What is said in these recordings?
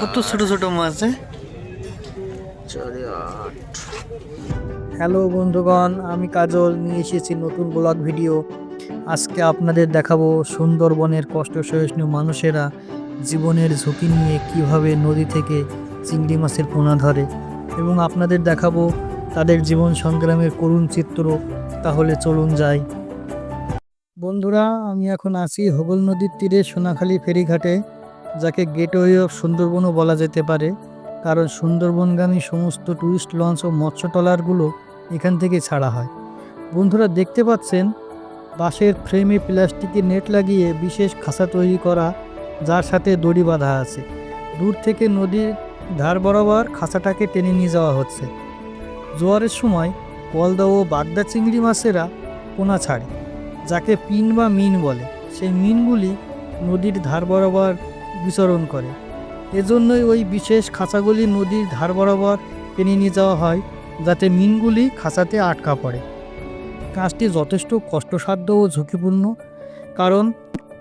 কত ছোট ছোট মাছ হ্যাঁ? হ্যালো বন্ধুগণ, আমি কাজল, নিয়ে এসেছি নতুন ব্লগ ভিডিও। আজকে আপনাদের দেখাবো সুন্দরবনের কষ্ট সহিষ্ণু মানুষেরা জীবনের ঝুঁকি নিয়ে কীভাবে নদী থেকে চিংড়ি মাছের পোনা ধরে। এবং আপনাদের দেখাবো তাদের জীবন সংগ্রামের করুণ চিত্র। তাহলে চলুন যাই। বন্ধুরা, আমি এখন আছি হোগল নদীর তীরে সোনাখালী ফেরিঘাটে। যাকে গেটওয়ে অফ সুন্দরবনও বলা যেতে পারে, কারণ সুন্দরবনগামী সমস্ত টুরিস্ট লঞ্চ ও মৎস্য ট্রলারগুলো এখান থেকে ছাড়া হয়। বন্ধুরা, দেখতে পাচ্ছেন বাঁশের ফ্রেমে প্লাস্টিকের নেট লাগিয়ে বিশেষ খাঁচা তৈরি করা, যার সাথে দড়ি বাঁধা আছে। দূর থেকে নদীর ধার বরাবর খাঁচাটাকে টেনে নিয়ে যাওয়া হচ্ছে। জোয়ারের সময় পলদা ও বাগদা চিংড়ি মাছেরা পোনা ছাড়ে, যাকে পিন বা মিন বলে। সেই মিনগুলি নদীর ধার বরাবর বিচরণ করে। এজন্যই ওই বিশেষ খাঁচাগুলি নদীর ধার বরাবর টেনে নিয়ে যাওয়া হয়, যাতে মিনগুলি খাঁচাতে আটকা পড়ে। কাজটি যথেষ্ট কষ্টসাধ্য ও ঝুঁকিপূর্ণ, কারণ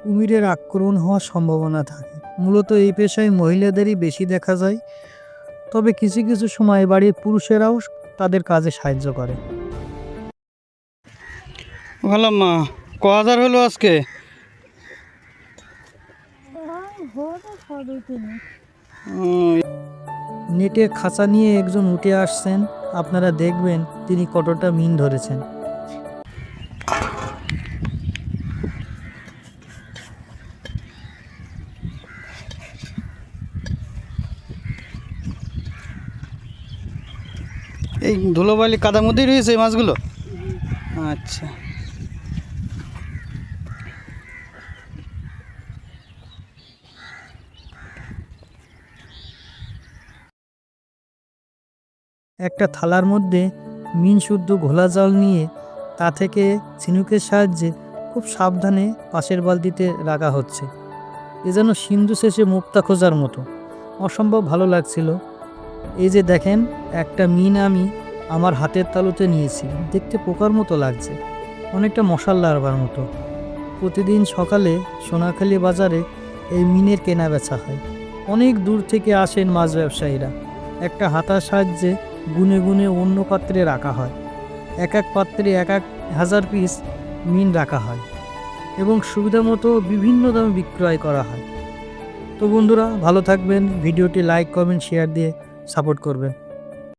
কুমিরের আক্রমণ হওয়ার সম্ভাবনা থাকে। মূলত এই পেশায় মহিলাদেরই বেশি দেখা যায়, তবে কিছু কিছু সময় বাড়ির পুরুষেরাও তাদের কাজে সাহায্য করে। ভালো মা ক হাজার হলো আজকে? নেটের খাঁচা নিয়ে একজন উঠে আসছেন। আপনারা দেখবেন তিনি কতটা মিন ধরেছেন। এই ধুলোবালি কাদার মধ্যেই রয়েছে এই মাছগুলো? আচ্ছা। একটা থালার মধ্যে মিন শুদ্ধ ঘোলা জল নিয়ে তা থেকে ঝিনুকের সাহায্যে খুব সাবধানে পাশের বালতিতে রাখা হচ্ছে। এ যেন সিন্ধু শেষে মুক্তা খোঁজার মতো। অসম্ভব ভালো লাগছিল। এই যে দেখেন, একটা মিন আমি আমার হাতের তালুতে নিয়েছি। দেখতে পোকার মতো লাগছে। অনেকটা মশাল লার্বার মতো। প্রতিদিন সকালে সোনাখালী বাজারে এই মিনের কেনা বেচা হয়। অনেক দূর থেকে আসেন মাছ ব্যবসায়ীরা। একটা হাতার সাহায্যে গুনে গুনে অন্য পাত্রে রাখা হয়। এক এক পাত্রে এক এক হাজার পিস মিন রাখা হয় এবং সুবিধা মতো বিভিন্ন দামে বিক্রয় করা হয়। তো বন্ধুরা, ভালো থাকবেন। ভিডিওটি লাইক কমেন্ট শেয়ার দিয়ে সাপোর্ট করবেন।